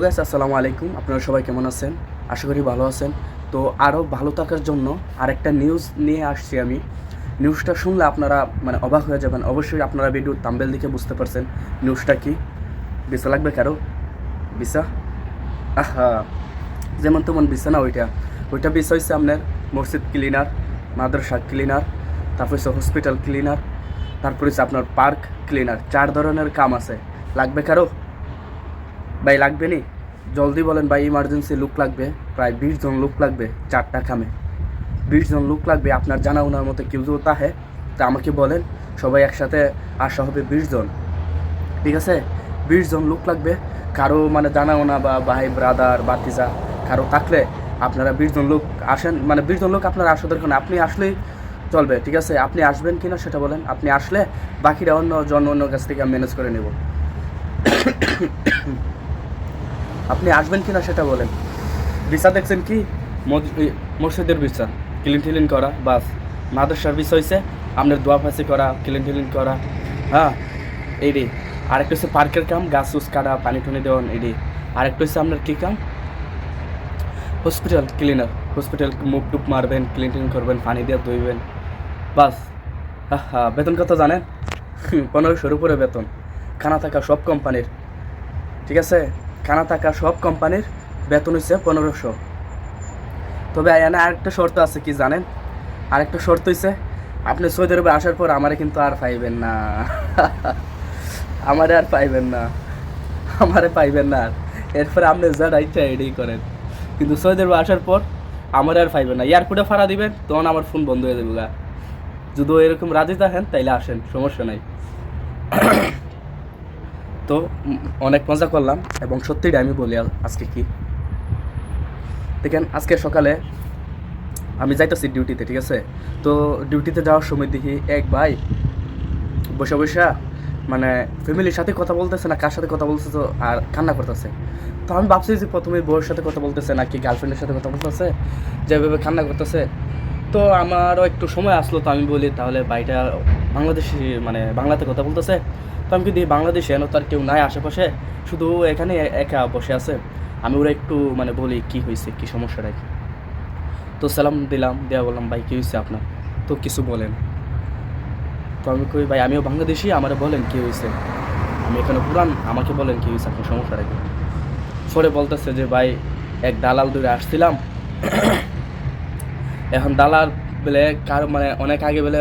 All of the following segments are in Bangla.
গাইস আসসালামু আলাইকুম। আপনারা সবাই কেমন আছেন? আশা করি ভালো আছেন। তো আরও ভালো থাকার জন্য আরেকটা নিউজ নিয়ে আসছি আমি। নিউজটা শুনলে আপনারা মানে অবাক হয়ে যাবেন। অবশ্যই আপনারা ভিডিওর তাম্বেল দেখে বুঝতে পারছেন নিউজটা কি। ভিসা লাগবে কারও? ভিসা আহা, যেমন তেমন ভিসা না ওইটা। ওইটা ভিসা হচ্ছে আপনার মসজিদ ক্লিনার মাদ্রাসা ক্লিনার তারপর হচ্ছে হসপিটাল ক্লিনার তারপর হচ্ছে আপনার পার্ক ক্লিনার চার ধরনের কাম আছে। লাগবে কারও? ভাই, লাগবে নি? জলদি বলেন ভাই ইমার্জেন্সি লুক লাগবে। প্রায় বিশ জন লোক লাগবে, চারটা খামে। বিশ জন লোক লাগবে, আপনার জানা ওনার মতো কেউ যদি তাহে, তা আমাকে বলেন, সবাই একসাথে আসা হবে বিশ জন। ঠিক আছে? বিশ জন লোক লাগবে, কারও মানে জানা ওনা বা ভাই ব্রাদার বাতিজা কারও থাকলে আপনারা বিশ জন লোক আসেন। মানে বিশ জন লোক আপনারা আসা দরকার না। আপনি আসলেই চলবে, ঠিক আছে? আপনি আসবেন কিনা সেটা বলেন, আপনি আসলে বাকিরা অন্য জন অন্য কাছ থেকে ম্যানেজ করে নেব। আপনি আসবেন কিনা সেটা বলেন। ভিসা দেখছেন কি? মসজিদের ভিসা। ক্লিন টিলিন করা, বাস। মাদ্রাসার ভিসা হয়েছে আপনার দোয়া ফাঁসি করা ক্লিন টিলিন করা। হ্যাঁ রে। আরেকটা হচ্ছে পার্কের কাম গাছ উস কাটা, পানি টুনি দেওয়ান রে। আরেকটা হচ্ছে আপনার কী কাম হসপিটাল ক্লিনার হসপিটাল মুখ টুপ মারবেন ক্লিন টিলিন করবেন, পানি দিয়ে ধুইবেন। বাস। হ্যাঁ বেতন কত জানেন? পনেরোশোর উপরে বেতন। খানা থাকা সব কোম্পানির ঠিক আছে? খানা থাকা সব কোম্পানির বেতন হচ্ছে পনেরোশো। তবে এখানে আরেকটা শর্ত আছে, কি জানেন? আরেকটা শর্ত হইছে, আপনি সৌদি আরবে আসার পর আমারে কিন্তু আর পাইবেন না। আমারে আর পাইবেন না। আমারে পাইবেন না আর। এরপরে আপনি যা রাইটটা এটাই করেন। কিন্তু সৌদি আরবে আসার পর আমারে আর পাইবেন না। এয়ারপোর্টে ফাড়া দিবেন, তখন আমার ফোন বন্ধ হয়ে যাবে। যদি এরকম রাজি থাকেন, তাইলে আসেন, সমস্যা নাই। তো অনেক মজা করলাম এবং সত্যিই আমি বলি আজকে কি? দেখেন, আজকে সকালে আমি যাইতেছি ডিউটিতে, ঠিক আছে? তো ডিউটিতে যাওয়ার সময় দেখি এক ভাই বসে বসে মানে ফ্যামিলির সাথে কথা বলতেছে না, কার সাথে কথা বলতেছে তো আর কান্না করতেছে। তো আমি ভাবছি যে প্রথমে বউয়ের সাথে কথা বলতেছে নাকি গার্লফ্রেন্ডের সাথে কথা বলতেছে, যেভাবে কান্না করতেছে। তো আমারও একটু সময় আসলো, তো আমি বলি তাহলে ভাইটা বাংলাদেশি মানে বাংলাতে কথা বলতেছে। তো আমি কিন্তু বাংলাদেশে এন তার কেউ নাই আশেপাশে, শুধু এখানে একা বসে আছে। আমি ওরা একটু মানে বলি কি হয়েছে কি সমস্যাটা কি? তো সালাম দিলাম দেওয়া বললাম, ভাই, কী হয়েছে আপনার? তো কিছু বলেন। তো আমি কই, ভাই, আমিও বাংলাদেশি, আমারে বলেন কী হয়েছে আমি এখানে পুরান, আমাকে বলেন কী হয়েছে আপনার সমস্যাটা কি? পরে বলতেছে যে, ভাই, এক দালাল দূরে আসছিলাম। এখন দালাল বেলে কার মানে অনেক আগে বেলে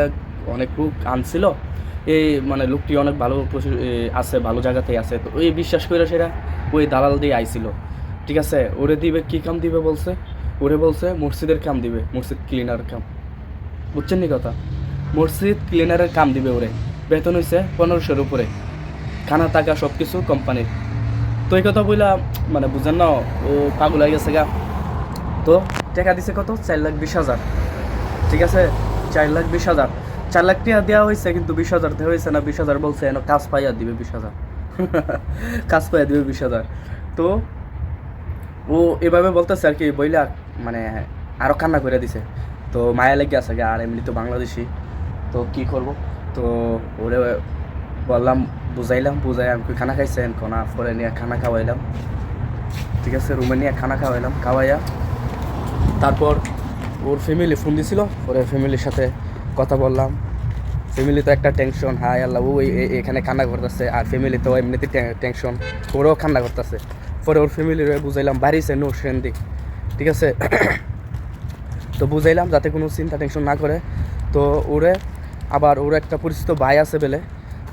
অনেক লোক আনছিল। এই মানে লোকটি অনেক ভালো আছে, ভালো জায়গাতেই আছে। তো ওই বিশ্বাস করে সেটা ওই দালাল দিয়ে আইছিল। ঠিক আছে? ওরে দিবে, কি কাম দিবে বলছে? ওরে বলছে, মসজিদের কাম দিবে, মসজিদ ক্লিনার কাম। বুঝছেন নি কথা? মসজিদ ক্লিনারের কাম দিবে ওরে। বেতন হয়েছে পনেরোশোর উপরে। খানা, টাকা সব কিছু কোম্পানির তো এই কথা বইলা মানে বুঝেন না, ও পাগল হয়ে গেছে গা। তো টাকা দিছে কত? চার লাখ বিশ হাজার। ঠিক আছে? চার লাখ বিশ হাজার। চার লাখ টাকা দেওয়া হয়েছে, কিন্তু বিশ হাজার দেওয়া হয়েছে না, বিশ হাজার বলছে, এন কাজ পাইয়া দিবে বিশ হাজার। কাজ পাইয়া দিবে বিশ হাজার। তো ও এভাবে বলতেছে আর কি, বইলা মানে আরও কান্না করে দিছে। তো মায়া লেগে আছে আর এমনি তো বাংলাদেশি। তো কি করব? তো ওরে বললাম, বুঝাইলাম বুঝাই আমি খানা খাইছেন কোনা পরে নিয়ে খানা খাওয়াইলাম। ঠিক আছে, রুমে নিয়ে খানা খাওয়াইলাম, খাওয়াইয়া তারপর ওর ফ্যামিলি ফোন দিছিল, পরে ফ্যামিলির সাথে কথা বললাম। ফ্যামিলি তো একটা টেনশন হাই আল্লাহ ও এখানে কান্না করতেছে, আর ফ্যামিলি তো এমনিতে টেনশন ওরাও কান্না করতেছে। পরে ওর ফ্যামিলির বুঝাইলাম বাড়িছে নো সেন্দিক ঠিক আছে? তো বুঝাইলাম যাতে কোনো চিন্তা টেনশন না করে। তো ওরে আবার ওর একটা পরিচিত ভাই আছে বেলে,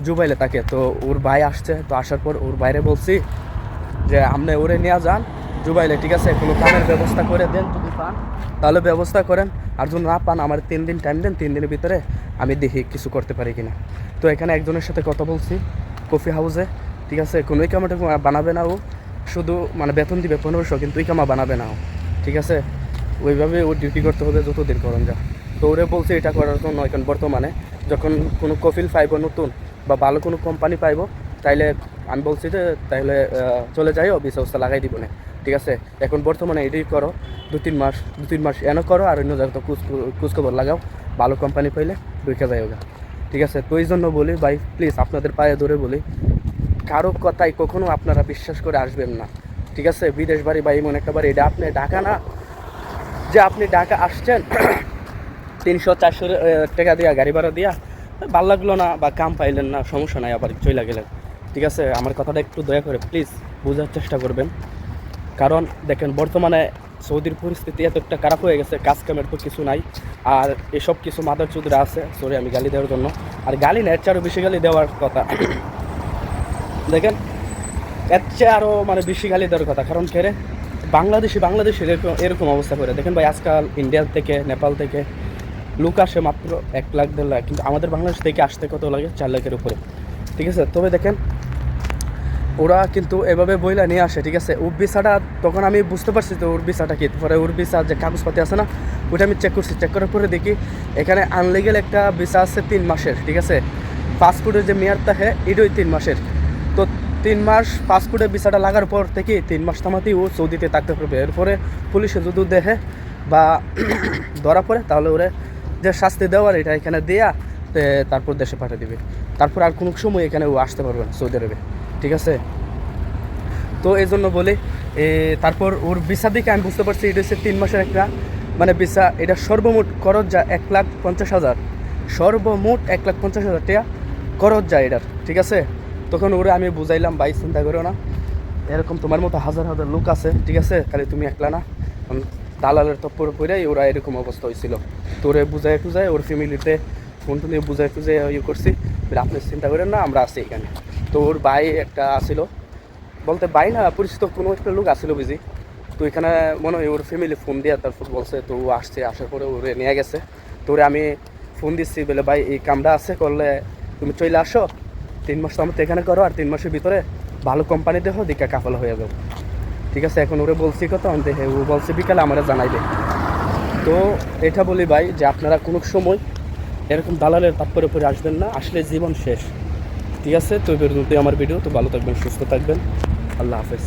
জুবাইলে তাকে। তো ওর ভাই আসছে, তো আসার পর ওর বাইরে বলছি যে, আপনি ওরে নিয়ে যান জুবাইলে, ঠিক আছে? কোনো কামের ব্যবস্থা করে দেন পান। তাহলে ব্যবস্থা করেন। আর যদি না পান, আমার তিন দিন টাইম দেন, তিন দিনের ভিতরে আমি দেখি কিছু করতে পারি কিনা। তো এখানে একজনের সাথে কথা বলছি কফি হাউসে ঠিক আছে? কোনো কামাটা বানাবে না ও। শুধু মানে বেতন দিবে, পনেরোশো, কিন্তু কামা বানাবে না ও। ঠিক আছে? ওইভাবে ও ডিউটি করতে হবে যতদিন করন যা। তো ওরে বলছে এটা করার জন্য এখন বর্তমানে যখন কোনো কফিল পাইব নতুন বা ভালো কোনো কোম্পানি পাইব, তাইলে আমি বলছি যে, তাইলে চলে যাইও বিশ অবস্থা লাগাই দিব না। ঠিক আছে? এখন বর্তমানে এটাই করো দু তিন মাস দু তিন মাস এনে করো আর অন্য জায়গায় কুচ কুচখবর লাগাও, ভালো কোম্পানি পাইলে ঢুকে যাই ওগা। ঠিক আছে? তো এই জন্য বলি ভাই প্লিজ আপনাদের পায়ে ধরে বলি, কারও কথাই কখনো আপনারা বিশ্বাস করে আসবেন না। ঠিক আছে? বিদেশ বাড়ি বা এমন একটা বাড়ি, এটা আপনি ঢাকা না, যে আপনি ঢাকা আসছেন, তিনশো চারশো টাকা দিয়া গাড়ি ভাড়া দিয়া, ভালো লাগল না বা কাম পাইলেন না, সমস্যা নাই, আবার চলে গেলেন। ঠিক আছে? আমার কথাটা একটু দয়া করে প্লিজ বোঝার চেষ্টা করবেন। কারণ দেখেন, বর্তমানে সৌদির পরিস্থিতি এত একটা খারাপ হয়ে গেছে, কাজ কামের তো কিছু নাই। আর এসব কিছু মাদার চুদরা আছে সরি আমি গালি দেওয়ার জন্য। আর গালি না, এর চেয়ে আরও বেশি গালি দেওয়ার কথা। দেখেন, এর চেয়ে আরও মানে বেশি গালি দেওয়ার কথা। কারণ কেরে বাংলাদেশি বাংলাদেশি এরকম এরকম অবস্থা করে। দেখেন ভাই, আজকাল ইন্ডিয়া থেকে, নেপাল থেকে লোক আসে মাত্র এক লাখ, দেড় লাখ। কিন্তু আমাদের বাংলাদেশ থেকে আসতে কত লাগে? চার লাখের উপরে। ঠিক আছে? তবে দেখেন ওরা কিন্তু এভাবে বইলা নিয়ে আসে, ঠিক আছে? ওর তখন আমি বুঝতে পারছি তো ওর কি, পরে ওর যে কাগজপাতি আছে না ওটা আমি চেক করছি। চেক করার পরে দেখি, এখানে আনলিগেল একটা ভিসা আছে তিন মাসের, ঠিক আছে? পাসপোর্টের যে মেয়াদ থাকে, এটাই তিন মাসের। তো তিন মাস পাসপোর্টের ভিসাটা লাগার পর থেকে তিন মাস থামাতেই ও সৌদিতে থাকতে পারবে। এরপরে পুলিশে যদি দেখে বা ধরা পড়ে, তাহলে ওরে যে শাস্তি দেওয়ার এটা এখানে দেয়া তারপর দেশে পাঠিয়ে দিবে। তারপর আর কোনো সময় এখানে ও আসতে পারবে না সৌদি আরবে। ঠিক আছে? তো এই জন্য বলি তারপর ওর ভিসা দিকে আমি বুঝতে পারছি এটা হচ্ছে তিন মাসের একটা মানে ভিসা, এটা সর্বমোট খরচ যা এক লাখ পঞ্চাশ হাজার। সর্বমোট এক লাখ পঞ্চাশ হাজার টাকা খরচ যায় এটার, ঠিক আছে? তখন ওরে আমি বুঝাইলাম, ভাই, চিন্তা করো না, এরকম তোমার মতো হাজার হাজার লোক আছে, ঠিক আছে? খালি তুমি একলা না। দালালের তপ্পর পরেই ওরা এরকম অবস্থা হয়েছিল তো তোরে বুঝাই টুজাই ওর ফ্যামিলিতে ফোন টোন দিয়ে বুঝাই টুজাই ইয়ে করছি, আপনি চিন্তা করেন না, আমরা আছি এখানে। তো ওর ভাই একটা আসিল। বলতে ভাই না, পরিচিত কোনো একটা লোক আসিল বুঝি। তো এখানে মনে হয় ওর ফ্যামিলি ফোন দিয়ে তারপর বলছে, তো ও আসছে, আসার পরে ওরে নিয়ে গেছে। তো ওরে আমি ফোন দিচ্ছি, বলে, ভাই, এই কামটা আছে, করলে তুমি চলে আসো। তিন মাস তো আমার তো এখানে করো, আর তিন মাসের ভিতরে ভালো কোম্পানি দেখো দিকে কাফল হয়ে যাও। ঠিক আছে, এখন ওরে বলছি কথা দেখে ও বলছে, বিকালে আমরা জানাইবে তো এটা বলি ভাই যে আপনারা কোনো সময় এরকম দালালের তাৎপর্য পরে আসবেন না, আসলে জীবন শেষ। ঠিক আছে তো এবার আমার ভিডিও তো ভালো থাকবেন সুস্থ থাকবেন। আল্লাহ হাফেজ।